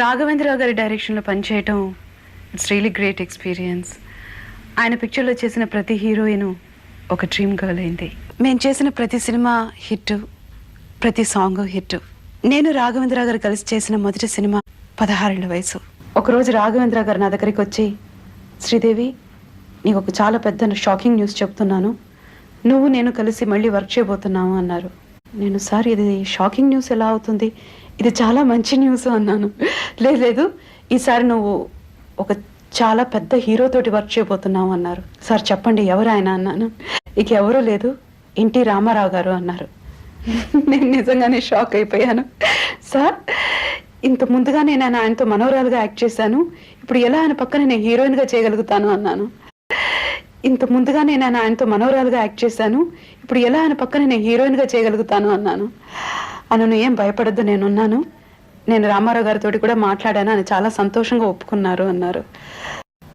రాఘవేంద్రరావు గారి డైరెక్షన్లో పనిచేయటం ఇట్స్ రియలీ గ్రేట్ ఎక్స్పీరియన్స్ ఆయన పిక్చర్లో చేసిన ప్రతి హీరోయిన్ ఒక డ్రీమ్ గర్ల్ అయింది. మేము చేసిన ప్రతి సినిమా హిట్ ప్రతి సాంగ్ హిట్ నేను రాఘవేంద్ర గారు కలిసి చేసిన మొదటి సినిమా పదహారేళ్ళ వయసు. ఒకరోజు రాఘవేంద్ర గారు నా దగ్గరికి వచ్చి శ్రీదేవి నీకు ఒక చాలా పెద్ద షాకింగ్ న్యూస్ చెప్తున్నాను. నువ్వు నేను కలిసి మళ్ళీ వర్క్ చేయబోతున్నాము అన్నారు. నేను సార్ ఇది షాకింగ్ న్యూస్ ఎలా అవుతుంది? ఇది చాలా మంచి న్యూస్ అన్నాను. లేదు లేదు. ఈసారి నువ్వు ఒక చాలా పెద్ద హీరోతోటి వర్క్ చేయబోతున్నావు అన్నారు. సార్ చెప్పండి ఎవరు ఆయన అన్నాను. ఇక ఎవరూ లేదు. ఎన్టీ రామారావు గారు అన్నారు. నేను నిజంగానే షాక్ అయిపోయాను. సార్ ఇంత ముందుగా నేను ఆయన- ఆయనతో మనోరాలుగా యాక్ట్ చేశాను. ఇప్పుడు ఎలా ఆయన పక్కన నేను హీరోయిన్గా చేయగలుగుతాను అన్నాను. ఇంత ముందుగా నేను ఆయన- ఆయనతో మనోరాలుగా యాక్ట్ చేశాను. ఇప్పుడు ఎలా ఆయన పక్కన నేను హీరోయిన్గా చేయగలుగుతాను అన్నాను. అను ఏం భయపడద్దు నేనున్నాను. నేను రామారావు గారితో కూడా మాట్లాడాను అని చాలా సంతోషంగా ఒప్పుకున్నారు అన్నారు.